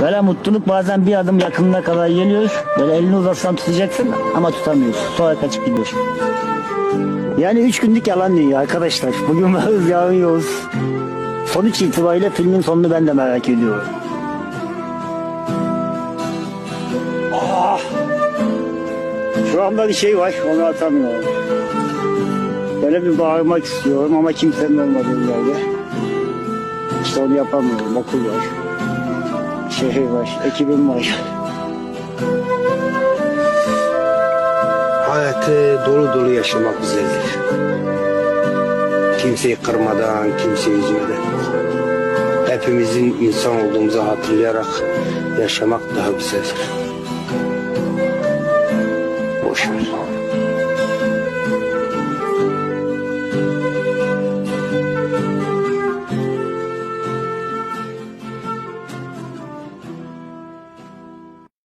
Böyle mutluluk bazen bir adım yakınına kadar geliyor. Böyle elini uzatsan tutacaksın ama tutamıyorsun. Sonra kaçıp gidiyorsun. Yani üç günlük yalan dünya arkadaşlar. Bugün varız yarın yokuz. Sonuç itibariyle filmin sonunu ben de merak ediyorum. Ah! Şu anda bir şey var onu atamıyorum. Böyle bir bağırmak istiyorum ama kimsenin olmadığı yerde. İşte onu yapamıyorum. Okul var. Şehir var. Ekibim var. Hayatı dolu dolu yaşamak güzeldir. Kimseyi kırmadan, kimseyi üzmeden. Hepimizin insan olduğumuzu hatırlayarak yaşamak daha güzeldir. Boş ver.